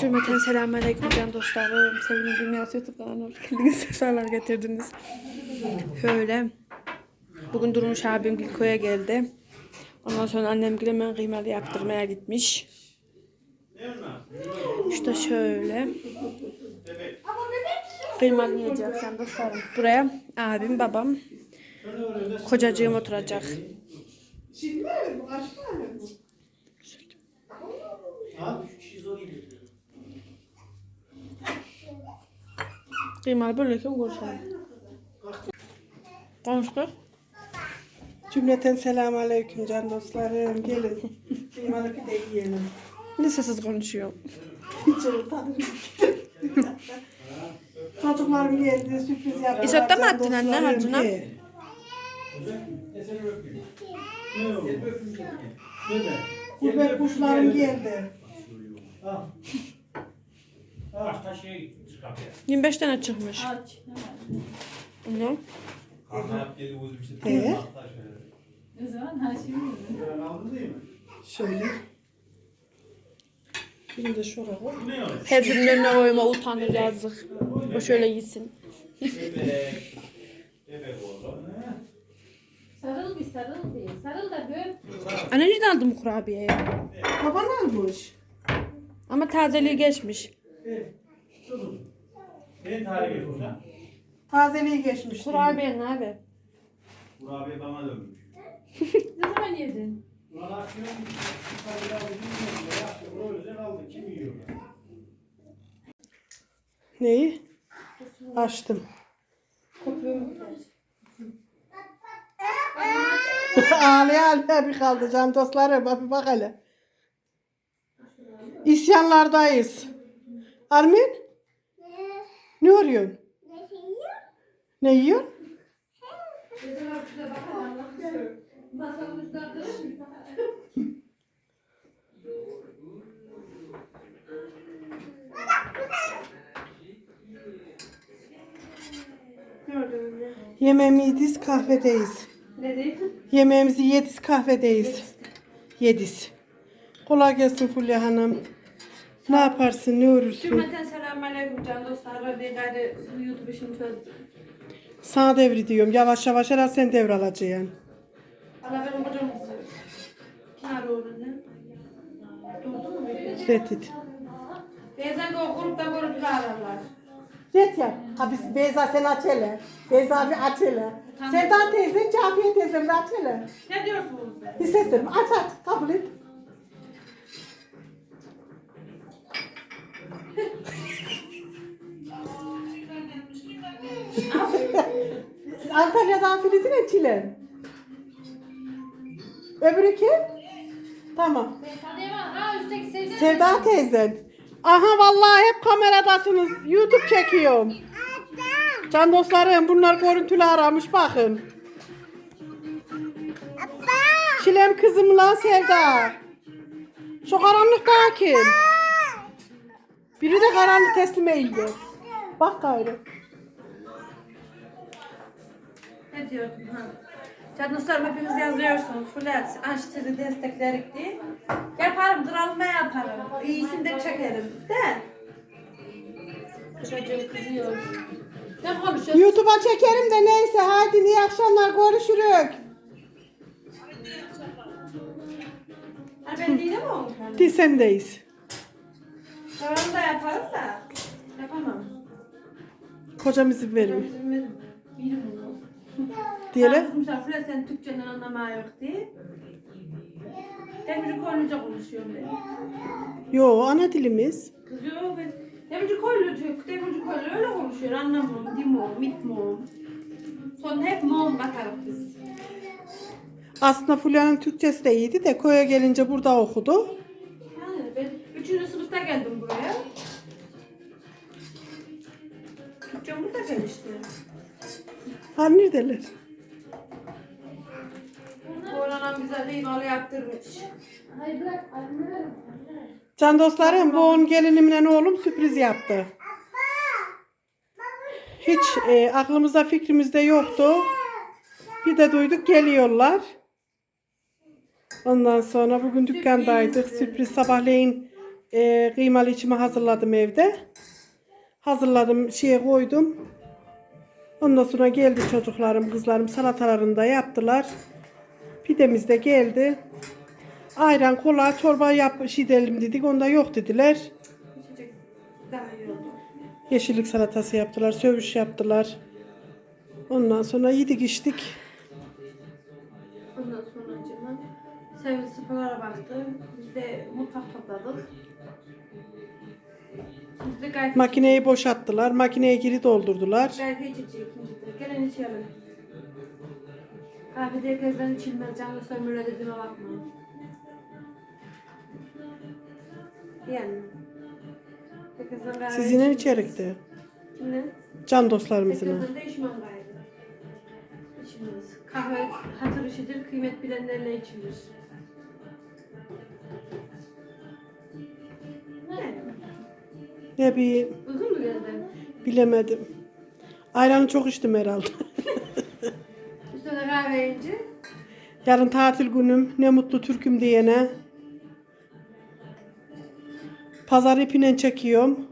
Cümleten selamünaleyküm can dostlarım. Sevgili Dünyası YouTube kanalına hoş geldiniz. Sefalar getirdiniz. Şöyle. Bugün Durmuş abim Gülko'ya geldi. Ondan sonra annem gül hemen kıymalı yaptırmaya gitmiş. İşte şöyle. Kıymalı yiyecek can dostlarım. Buraya abim, babam, kocacığım oturacak. Kıymalı böyleyken konuşalım. Konuştuk. Cümleten selamun aleyküm can dostlarım. Gelin. Kıymalı pide yiyelim. Ne sessiz konuşuyor. Hiç utanırım. Çocuklarım geldi sürpriz yaptılar. İsot'ta mı attın anne? He. Gurbet kuşlarım geldi. Başta şey çıkartıyor. 25 tane çıkmış. Ne? Yap geri uzun bir şey. O zaman her şey mi? Aldın değil mi? Şöyle. Şimdi de şuraya koy. Ne? Hepsinin önüne koyma utanır yazık. O şöyle gitsin. Bebek. Bebek oğlum. Sarıl bir sarıl bir. Sarıl da gör. Anne nereden aldın bu kurabiyeyi? Baban almış. Ama tazeliği geçmiş. Senin tarihi burada. Tazeliği geçmiş. Kurabiye ne abi? Kurabiye bana dönmüş. Ne zaman yedin? Ulan akşam o özel aldı. Kim yiyor? Neyi? Açtım. ağlaya ağlaya bir kaldı can dostlarım. Bak bir bak hele. İsyanlardayız. Armin? Ne arıyorsun? Ne kırış. Yemeğimizi yediz kahvedeyiz. Ne? Yemeğimizi yediz kahvedeyiz. Yediz. Kolay gelsin Fulya Hanım. Ne yaparsın, ne uğursun? Cümleten selamünaleyküm can dostlar. Radyo gayrı YouTube işini çözdüm. Sana devri diyorum. Yavaş yavaş herhalde sen devralacaksın. Allah benim kocam kızı. Kim arıyor ne? Durdu mu? Reddit. Bazen de o grupta görüntülü ararlar. Ret yap. Ha biz Beyza sen aç hele. Beyza bir aç hele. Tamam. Sevda teyzen, Cafiye teyzem de aç hele. Ne diyorsunuz? Bir ses verim. Aç aç. Kabul et. Antalya'dan Filiz'in Çile. Öbürü kim? Tamam. Sevda teyzen. Aha vallahi hep kameradasınız. YouTube çekiyorum. Can dostlarım bunlar görüntülü aramış bakın. Çilem kızım lan Sevda. Şu karanlıkta kim? Biri de karanlık teslim eğildi. Bak gayrı. Ne diyordum ha? Can dostlarım hepiniz yazıyorsunuz. Fulat aç sizi desteklerik diye. Yaparım, kralma yaparım. İyisini de çekerim. De. Kocacığım kızıyor. Ne konuşuyorsun? YouTube'a çekerim de neyse. Hadi iyi akşamlar görüşürük. Ha ben değilim mi oğlum? Kralını da yaparım da. Yapamam. Kocam izin veriyor. İzin verin. Bilim onu. Diyelim. Fulat sen Türkçeden anlamaya yok diye. Demirci koyunca konuşuyorum ben. Yo ana dilimiz. Kızıyor ben. Demirci koyulu diyor. Demirci koyulu öyle konuşuyor. Anlamıyorum. Dimo, mitmo. Sonra hep mom katarız biz. Aslında Fulya'nın Türkçesi de iyiydi de koya gelince burada okudu. Sınıfta geldim buraya. Türkçem burada gelişti. Ha neredeler? Oğlanam bize kıymalı yaptırmış. Hayır bırak. Anne. Can dostlarım bu on gelinimle oğlum sürpriz yaptı. Hiç e, aklımızda fikrimizde yoktu. Bir de duyduk geliyorlar. Ondan sonra bugün dükkandaydık. Sürpriz sabahleyin e, kıymalı içimi hazırladım evde. Hazırladım şeye koydum. Ondan sonra geldi çocuklarım, kızlarım salatalarını da yaptılar. Pidemiz de geldi. Ayran, kola, çorba yap şey dedik. Onda yok dediler. Yeşillik salatası yaptılar, sövüş yaptılar. Ondan sonra yedik içtik. Ondan sonra canım sevgili sıfalara baktı. Biz de mutfak topladık. Makineyi boşalttılar. Makineye geri doldurdular. gayet içecek ikincide. Gelin içelim. Kahvede herkesten içilmez. Canlı sömürü dediğime bakma. Yani. Herkesten kahve Siz yine içilmez. içerikte. Ne? Can dostlarımızın. Herkesten de içmem gayrı. İçilmez. Kahve hatır işidir, kıymet bilenlerle içilir. Ne bileyim, Uygun mu geldi? bilemedim. Ayranı çok içtim herhalde. Üstüne kahve ince. Yarın tatil günüm. Ne mutlu Türk'üm diyene. Pazar ipinen çekiyorum.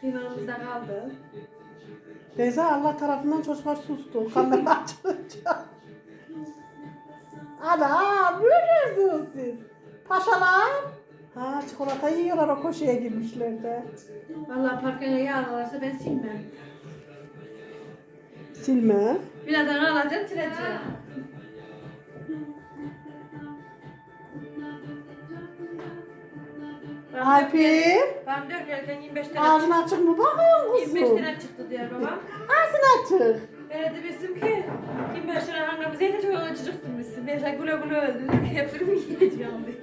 Kıymamızda kaldı. Beyza Allah tarafından çocuklar sustu. Kamera açılınca. Ana buyuruyorsunuz siz. Paşalar. Ha çikolata yiyorlar o koşuya girmişler de. Vallahi parkene yağ varsa ben silmem. Silme. Birazdan alacağım sileceğim. Alp'im. Ben dökerken 25 tane Ağzın açık mı bakıyorsun 25 kuzum? tane çıktı diyor babam. Ağzın açık. De bilsin ki 25 tane hangimize yetecek olan çocuktum bilsin. Ben şey güle güle öldü. Hepsini yiyeceğim diye.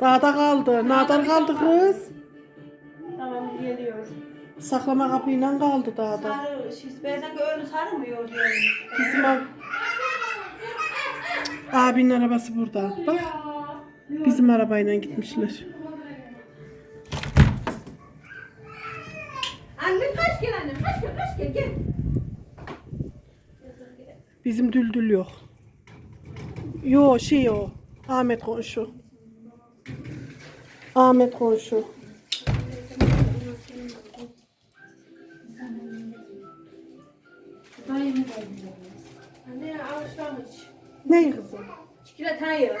Dağda kaldı. Nadar kaldı kız. Tamam geliyor. Saklama kapıyla kaldı dağda. Sarı, şey, bazen önü sarmıyor diyor. Bizim ab- abinin arabası burada. Bak. Bizim arabayla gitmişler. Annem kaç gel annem kaç gel kaç gel gel. Bizim düldül yok. Yo şey o. Ahmet komşu. Ahmet komşu. Anne alışlamış. Ne kızım? Çikolatayı.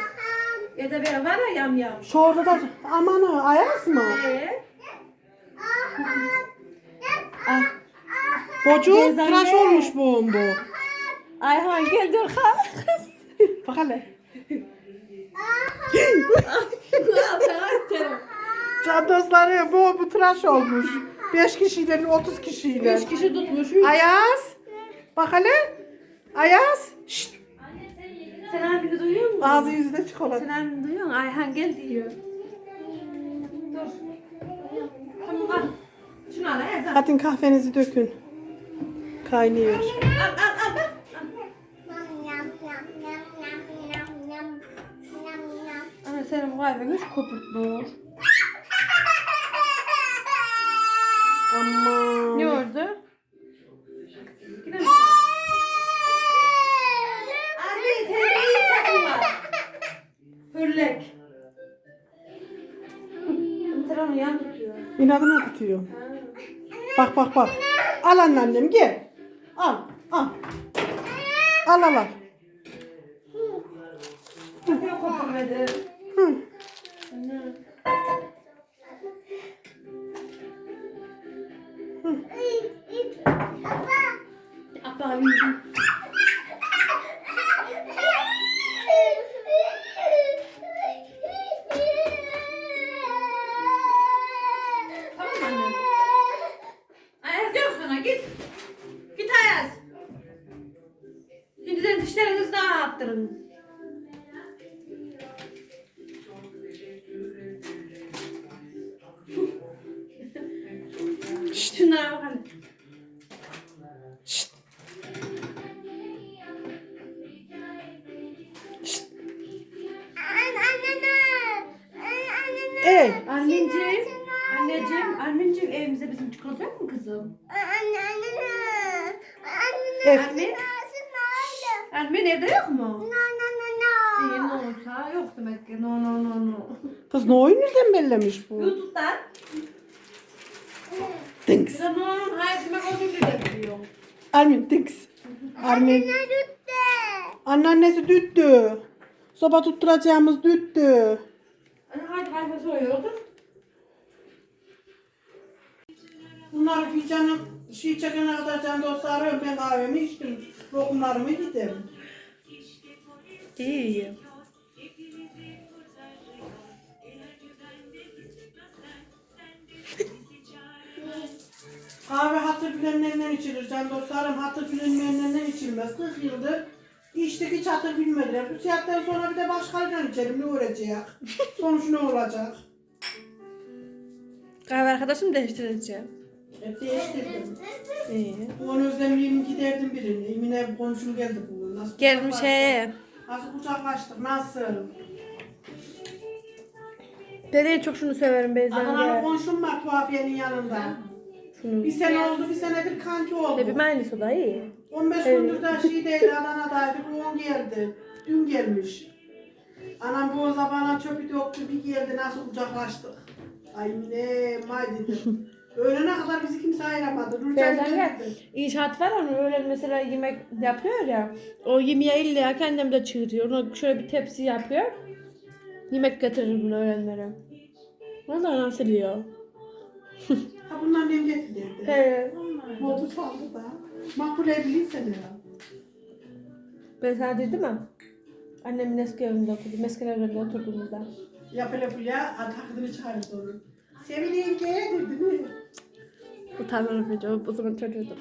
Ya da bir var ya yam yam. Şu orada da amanı ayaz mı? Ee? Bocu Teyzem tıraş ne? olmuş bu bu. Ayhan gel dur kız. Bak hele. Can dostları bu bu tıraş olmuş. 5 kişiyle 30 kişiyle. 3 kişi tutmuş. Ayaz. Bak hele. Ayaz. Şşt. Sen abini duyuyor musun? Ağzı yüzüne çikolata. Sen abini duyuyor musun? Ayhan gel diyor. Dur. Tamam al. Şunu al. Hadi kahvenizi dökün. Kaynıyor. Ana senin kahveni hiç köpürtmüyor. Aman. Ne oldu? Hürlek. İnadına tutuyor. Bak bak bak. Al anneannem gel. Al al. Al al al. Kopurmadı. Hı. Anne. Abla Ey. Anneciğim, anneciğim, anneciğim evimize bizim çikolata yok mu kızım? Anne anne anne Ev, Ermin? Ermin evde yok mu? İyi ne olsa yok demek ki. No no no no. kız ne oyun nereden bellemiş bu? YouTube'dan. Thanks. Bir de no no hayır demek o dilde de biliyor. Armin thanks. Armin. Anneannesi düttü. Soba tutturacağımız düttü. Hani hadi hadi soruyordur. Bunlar fincanı şey çekene kadar can dostlarım ben kahvemi içtim. Lokumlarımı yedim. İyi. Kahve hatır bilenlerinden içilir can dostlarım. Hatır bilinmeyenlerinden içilmez. 40 yıldır içtik hiç hatır bilmediler. Bu saatten sonra bir de başkalarıyla içerim ne olacak? Sonuç ne olacak? Kahve arkadaşım değiştireceğim. E, değiştirdim. İyi. Bunu özlemliyim giderdim birini. Emine komşum geldi bu. Nasıl Gelmiş kucaklaştık? he. Nasıl kucaklaştık? Nasıl? Ben en çok şunu severim Beyza'nın Adanalı ya. komşum var tuhafiyenin yanında. Bir sene oldu, bir senedir kanki oldu. Hepim aynısı da iyi. 15 Evet. gündür de şeydeydi, Adana'daydı, bu on geldi. Dün gelmiş. Anam bu o zamana çöpü döktü, bir geldi, nasıl kucaklaştık. Ay ne, may dedim. Öğlene kadar bizi kimse ayıramadı. Nurcan Beyza'nın ya geldi. inşaat var onun öyle mesela yemek yapıyor ya. O yemeği illa kendim de çığırıyor. Ona şöyle bir tepsi yapıyor. Yemek getirir bunu öğrenlere. Vallahi nasıl yiyor? Ha bundan nem getirdi. He. Modu saldı da. Makbule bilirsen ya. Ben sana dedim mi? Annemin eski evinde oturdum. Eski evinde oturduğumuzda. Yapıla fulya takdını çağırdı onu. Sevil yenge dedi mi? Utanırım bir o zaman çocuğuydum.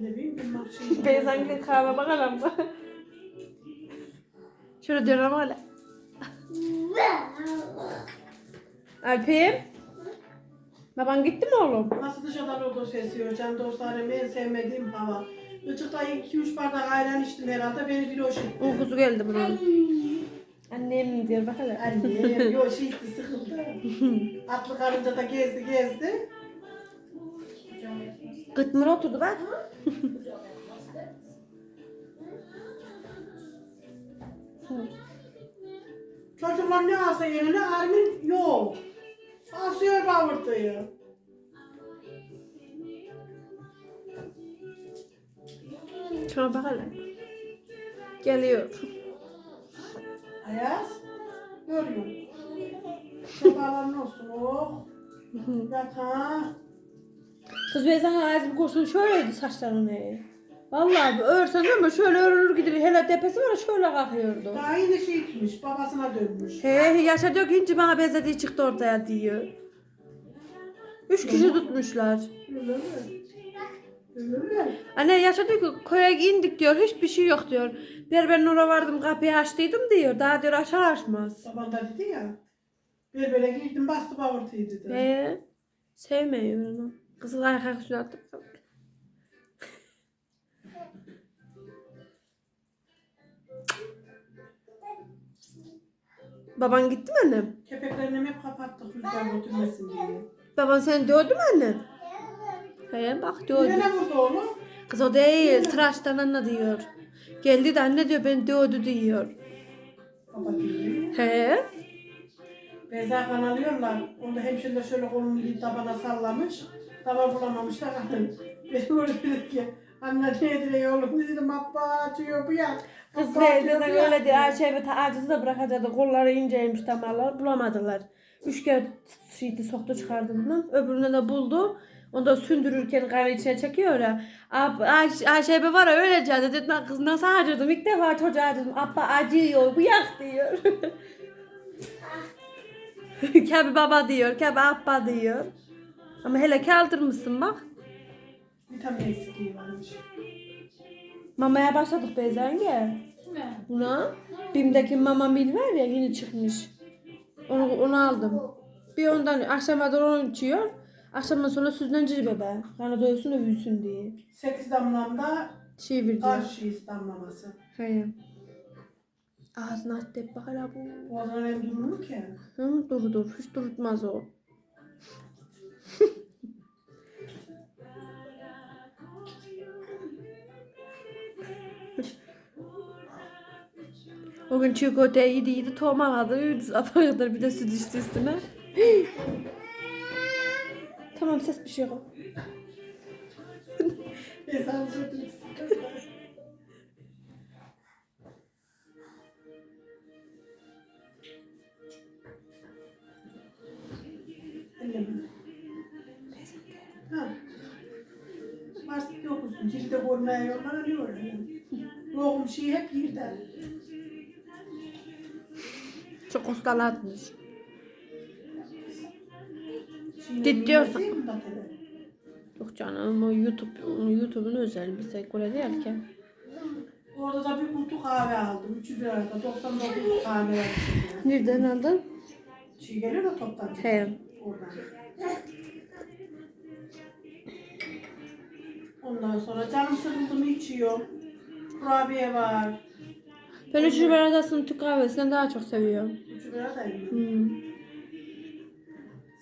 Ne bileyim bir kahve bakalım mı? Şöyle diyorum hala. Alp'im. Baban gitti mi oğlum? Nasıl dışarıdan lodos esiyor can dostlarım en sevmediğim hava. Gıcıkta 2-3 bardak ayran içtim herhalde beni bir hoş etti. Uykusu geldi bunun. Annem diyor bak hele. Anne yok şey etti sıkıldı. Atlı karınca da gezdi gezdi. Gıtmır oturdu bak. Çocuklar ne alsa yerine Armin yok. Asıyor bağırtıyı. Şuna bak hele. Geliyor. Ayaz. Görüyorum. Sabahların olsun oh. Yatağa. Kız Beyza'nın ağzı kursun şöyleydi saçlarını. Vallahi bir örsen ama şöyle örülür gidiyor. Hele tepesi var ya şöyle kalkıyordu. Daha yine şey gitmiş babasına dönmüş. He yaşa diyor ki ince bana benzediği çıktı ortaya diyor. Üç kişi tutmuşlar. Öyle mi? Öyle mi? Anne yaşa diyor ki koya indik diyor hiçbir şey yok diyor. Berberin oraya vardım kapıyı açtıydım diyor. Daha diyor açar açmaz. Baban da dedi ya. Berbere girdim bastı bağırtıyı dedi. He sevmiyor onu. Kızıl ayak üstüne attı. Baban gitti mi annem? Kepeklerini hep kapattık rüzgar götürmesin diye. Baban seni dövdü mü annem? He bak dövdü. Nereye vurdu onu? Kız o değil tıraştan anne diyor. Geldi de anne diyor beni dövdü diyor. Baba diyor. He? Beyza kan alıyorlar. Onda hemşire şöyle kolunu bir tabana sallamış. Tava bulamamışlar. Beni öyle dedi ki. Anne ne diyor oğlum dedim abba acıyor bu ya. Kız ne dedi ya." öyle diyor. Ayşe ve acısı da bırakacaktı. Kolları inceymiş damarlar bulamadılar. Üç kere şeydi soktu çıkardı bunu. Öbürünü de buldu. Onu da sündürürken kanı içine çekiyor ya. Ayşe, Ayşe be var ya öyle cadı. Dedim "Lan kız nasıl acıdım? İlk defa çocuğa acıdım. Abba acıyor bu yak diyor. Kebi baba diyor. Kebi abba diyor. Ama hele kaldırmışsın bak. Vitamin eksikliği varmış. Mamaya başladık Beyzenge. Kime? Buna Bim'deki mama mil var ya yeni çıkmış. Onu, onu aldım. Bir ondan akşama doğru onu içiyor. Akşamdan sonra süzlenceli bebe. Karnı doysun da büyüsün diye. 8 damlamda Şey verdi. karşıyız damlaması. He. Ağzına at hep bak hala bu. O zaman hem durmuyor ki. Hı, dur dur. Hiç durutmaz o. o gün çiğ köfteyi yedi yedi tomaladı. Uyudu sabaha kadar bir de süt içti üstüne. tamam ses bir şey yok. Varsın yok musun? Cilde ne öyle? Lokum şey hep yerde. Çok mi zaten? Yok canım o YouTube, YouTube'un özel bize göre değil ki. Orada da bir kutu kahve aldım. Üçü bir arada. 99 kahve aldım. Nereden aldın? Şey geliyor da toptan. He. Oradan. Ondan sonra canım sıkıldı mı içiyorum. Kurabiye var. Ben üçüncü bir aradasını Türk kahvesinden daha çok seviyorum. Üçü bir aradayım. Hmm.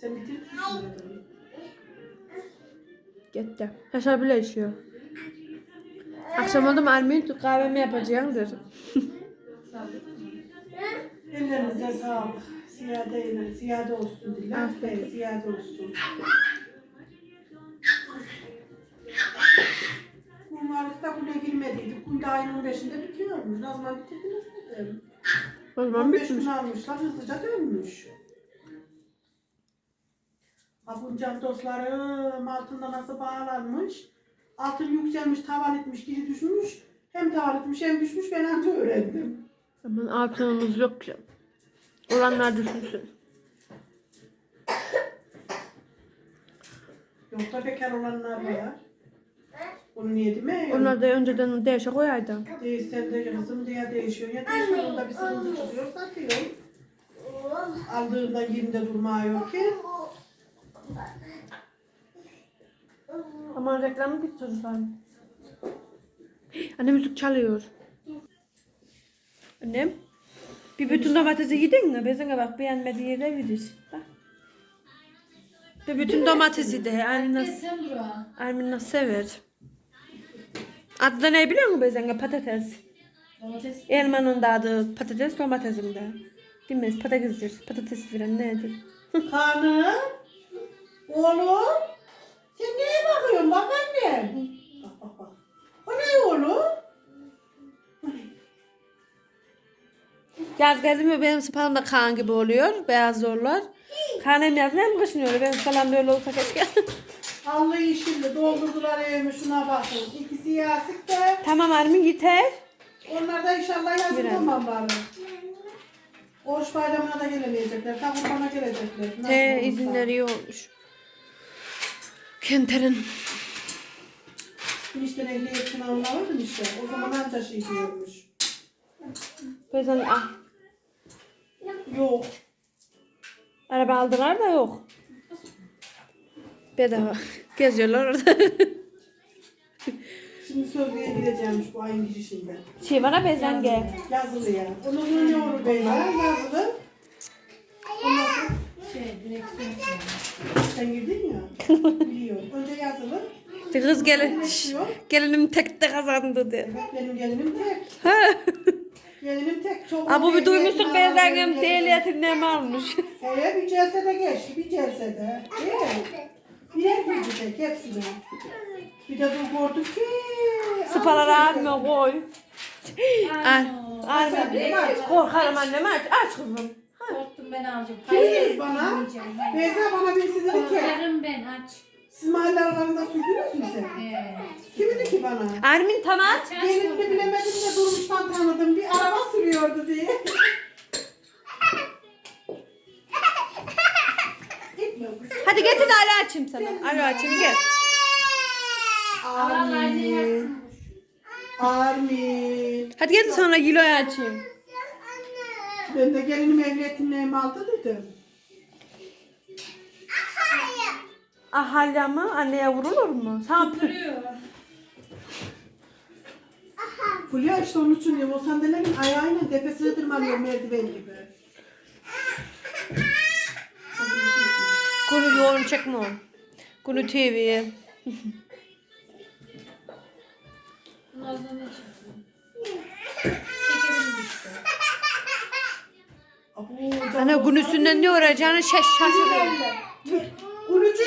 Sen şimdi? Gitti. Yaşar bile içiyor. Akşam oldu mu Ermin Türk kahvemi yapacağımdır. Ellerinize sağlık. Ziyade, ziyade olsun Evet, ziyade olsun. Girmediydik. Kunda ayın 15'inde bitiyormuş. Ne zaman bitirdiniz dedim. O zaman 15 bitmiş. gün almışlar hızlıca dönmüş. Abuncak dostlarım altında nasıl bağlanmış. Altın yükselmiş, tavan etmiş, geri düşmüş. Hem tavan etmiş hem düşmüş ben anca öğrendim. Aman altınımız yok ki. Olanlar düşünsün. Yok da bekar olanlar var. Onu niye demiyor? Onlar da önceden değişe koyaydı. Değişsen de kızım diye değişiyor. Ya değişiyor onda bir sıkıntı çıkıyor satıyor. Aldığında yerinde durmuyor ki. Aman reklamı bitti çocuklar. Anne müzik çalıyor. Annem. Bir bütün domatesi yedin mi? Bezene bak beğenmediği yere verir. Bak. Bir bütün domatesi de. Ermin nasıl. Ermin nasıl sever. Adı da ne biliyor musun Bezene? Patates. Domates. Elmanın da adı patates, domatesin de. Bilmez patatesdir. Patates veren nedir? Kanım. Oğlum. Sen neye bakıyorsun babaanne? Bak bak bak. O ne oğlum? Yaz geldi mi benim spalım da kan gibi oluyor. Beyaz zorlar. Kan hem yaz hem kışın oluyor. Benim spalam böyle olsa keşke. Allı yeşilli doldurdular evimi şuna bakın. İkisi yasık da. tamam Ermin yeter. Onlar da inşallah Birer. tamamlar. Oruç bayramına da gelemeyecekler. Ta kurbana gelecekler. Nasıl Te olursa. izinleri iyi olmuş. Kenter'in. Enişten ehliyet sınavına vardım işte. O zaman anca şey diyormuş. Bezen ah. Yok. Araba aldılar da yok. Bedava. Geziyorlar orada. Şimdi sözlüğe gideceğimmiş bu ayın girişinde. şey bana bezenge. Yazılı ya. Onun sonra ne olur Beyza? Yazılı. Ondan sonra Şey direksiyon. sen girdin ya. Biliyorum. Önce yazılı. Kız gelin. Gelinim tek de kazandı de. Evet benim gelinim tek. Ha. Gelinim tek. Çok Aa, bu bir duymuştuk bezengem mi almış? Ee, bir celsede geçti, bir celsede. Birer bir tek hepsine. Bir de dur gördük ki... Spaları alma koy. Al. Al. Sen benim aç. Korkarım annem aç. Aç kızım. Korktum ben alacağım. Kim bana? Beyza bana birisi dedi ki, Korkarım ben aç. siz mahalle aralarında sürdünüz mü sen? Ee, Kim dedi ki bana? Ermin aç Gelin de bilemedim de durmuştan tanıdım. Bir araba sürüyordu diye. Hadi getir de Ali açayım sana. Ali açayım gel. Armin. Armin. Hadi getir sonra kiloyu açayım. Ben de gelinim ehliyetin neyimi aldı dedim. Ah hala mı? Anneye vurulur mu? Sen Duruyor. Fulya işte onun için. O sandalyenin ayağıyla tepesine tırmanıyor merdiven gibi. Kuru yoğun çekme on. Kuru TV. Nazlı ne Ana gün üstünden ne uğrayacağını şaş şaşırıyor. Kurucu.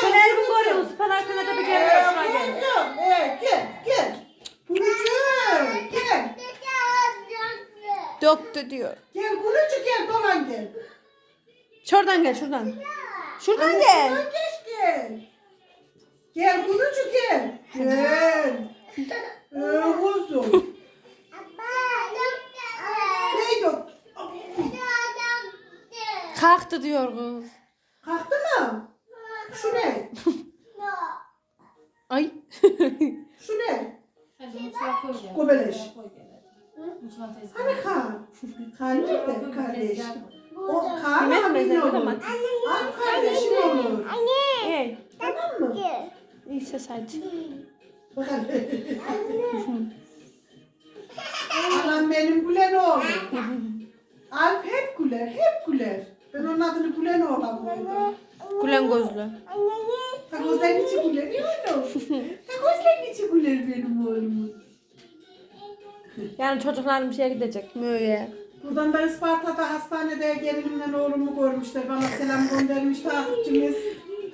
Sen elimi koruyor musun? Parakana da bir gel. Kuzum, ee, gel, gel. Kurucu, gel. Döktü diyor. Gel kurucu gel, dolan gel. Şuradan gel şuradan. Şuradan Gel. gel. Geç gel. Gel kurucu gel. Gel. Ee, kuzum. Neydi o? Kalktı diyor kız. Kalktı mı? Şu ne? Ay. Şu ne? Hadi mutfağa koy gel. Mutfağa tezgahı. Hani kan? Kan nerede kardeş? O kan Yemek abin mesela olur. domates. Abi kardeşim olur. Ey. Tamam mı? İyi ses hadi. Anam benim gülen oğlum. Alp hep güler, hep güler. Ben onun adını gülen oğlan koydum. Gülen gözlü. Ta gözlerin içi güler oğlum. Ta gözlerin içi güler benim oğlumun. Yani çocuklarım şeye gidecek. Möğe. Buradan da Isparta'da hastanede gelinimle oğlumu görmüşler. Bana selam göndermiş takipçimiz.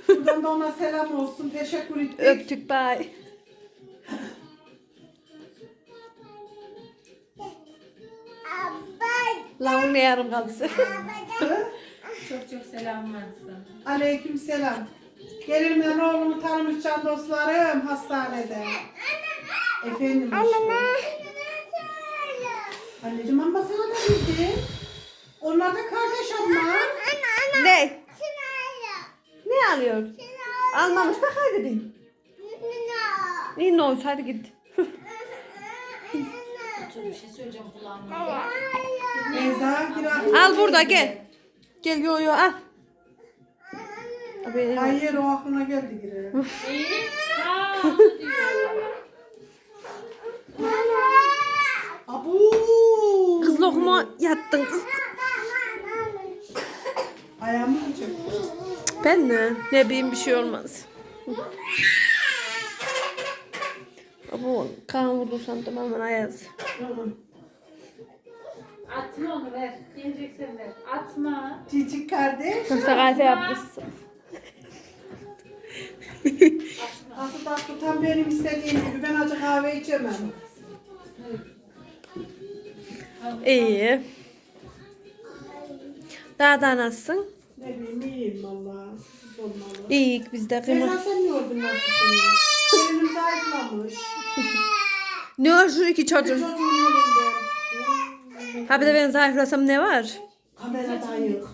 Buradan da ona selam olsun. Teşekkür ettik. Öptük bay. Lan ne yarım kaldı. Çok çok selam varsın. Aleyküm selam. Gelinimle oğlumu tanımış can dostlarım hastanede. Efendim aşkım. Anneciğim ama sana da bildi. Onlar da kardeş ama. ne? Ne alıyor? Almamış bak hadi bir. İyi ne olsun hadi git. Bir şey söyleyeceğim kulağıma. Beyza Al burada gel. Gel yo yo al. Abi, Hayır o aklına geldi gire. İyi. Ha, onu diyor. Abu. Kız lokma yattın kız. Ayağımı yiyecek. Ben mi? Ne bileyim bir şey olmaz. Bu kan vurdu sandım hemen ayaz. Atma onu ver. Yiyeceksen ver. Atma. Cicik kardeş. Yoksa gayet yapmışsın. Aslı tatlı tam benim istediğim gibi. Ben acı kahve içemem. İyi. Daha da nasılsın? Ne bileyim iyiyim valla. Olmalı. İyi biz de kıyma. sen ne oldun nasılsın ya? Gelinim zayıflamış. Ne şu iki çocuk? Çocuğun elinden. Ha bir de ben zayıflasam ne var? Kamerada ayık.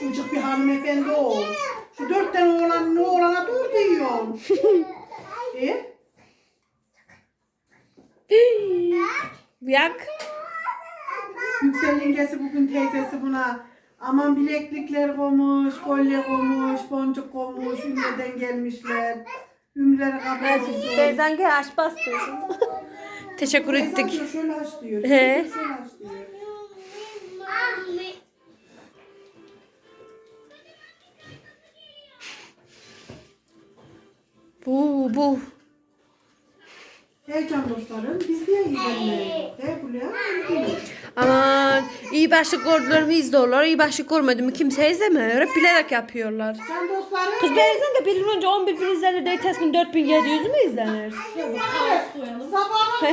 Çocuk bir hanımefendi ol. Şu dört tane oğlan ne oğlana dur diyorsun. e? Yak. Yüksel yengesi bugün teyzesi buna aman bileklikler koymuş, kolye koymuş, boncuk koymuş, Ümre'den gelmişler. Ümreleri kapatmışlar. Beyzen gel aç bastıyorsun. Teşekkür ettik. diyor şöyle aç diyor. He. Şöyle aç diyor. Bu bu. Hey can dostlarım biz niye izlemeyiz? He Fulya? Aman iyi başlık gördüler mi izliyorlar. iyi başlık görmedi mi kimse izlemiyor. Hep bilerek yapıyorlar. Can dostlarım. Kız Beyzen de bir yıl önce 11 bin izlenir ters gün 4700 mü izlenir? Sabahına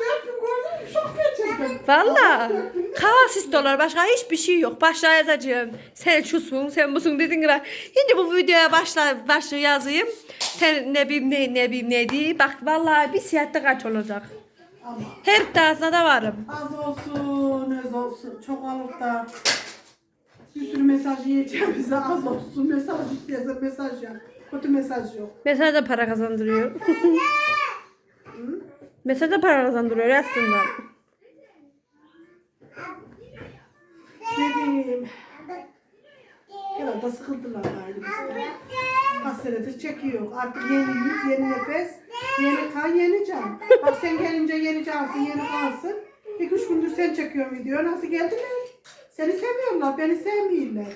dört gün gördüm şok geçirdim. Valla. Kaos istiyorlar. Başka hiçbir şey yok. Başla yazacağım. Sen şusun, sen busun dedin gibi. Şimdi bu videoya başla, başla yazayım. Sen ne bileyim ne, ne bileyim ne diye. Bak vallahi bir saatte kaç olacak. Ama Her iddiasına da varım. az olsun, öz olsun. Çok alıp da bir sürü mesaj yiyeceğimize az olsun. Mesaj ihtiyacı mesaj ya. Kötü mesaj yok. Mesaj da para kazandırıyor. Mesaj da para kazandırıyor aslında. Ne bileyim. Herhalde sıkıldılar galiba. Hastanedir çekiyor. Artık yeni yüz, yeni nefes. Yeni kan yeni can. Bak sen gelince yeni cansın, yeni kansın. İki üç gündür sen çekiyorsun video. Nasıl geldiler? Seni seviyorlar, beni sevmiyorlar.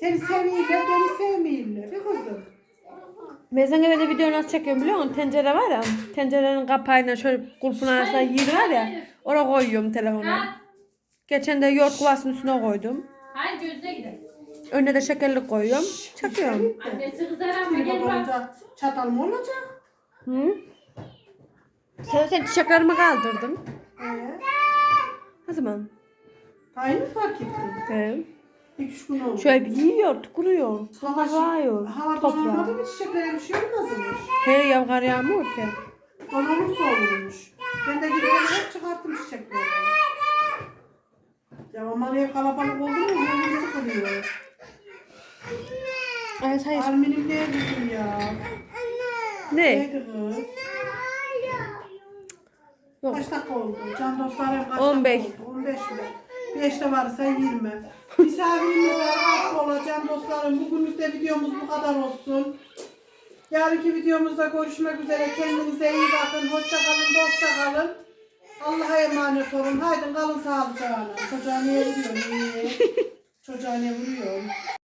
Seni seviyorlar, beni sevmiyorlar. Bir kızım. Sana evde video nasıl çekiyorum biliyor musun? Tencere var ya. Tencerenin kapağıyla şöyle kulpun arasında yer var ya. Oraya koyuyorum telefonu. Ha? Geçen de yoğurt kovasının üstüne koydum. Hayır gözüne gidelim. Önüne de şekerlik koyuyorum. Çakıyorum. Annesi kızar ama gel bak. olunca çatal mı olacak? Hı? Sen, sen çiçeklerimi kaldırdın. Ee, Ne zaman? Mi fark ettin? He. İki üç gün oldu. Şöyle bir yiyor, tukuruyor. Hava, Havayıyor. hava donanmadı Toprağa. mı çiçeklere bir şey olmazmış. He yağar yağmur ki. Donanırsa olurmuş. Ben de gidelim hep çıkarttım çiçekleri. Ya aman ev kalabalık oldu mu yolunu sıkılıyor. Evet hayır. Alminim neredesin ya? Ne? Neydi kız? Yok. Kaç dakika oldu? Can dostlarım kaç 15. dakika oldu? 15 mi? 5 de varsa 20. Misafirimiz var. Affola can dostlarım. Bugünlük de videomuz bu kadar olsun. Yarınki videomuzda görüşmek üzere. Kendinize iyi bakın. Hoşça kalın, dostça kalın. Allah'a emanet olun. Haydi kalın sağlıcakla. Çocuğa niye vuruyorsun? Niye? Çocuğa ne vuruyorsun?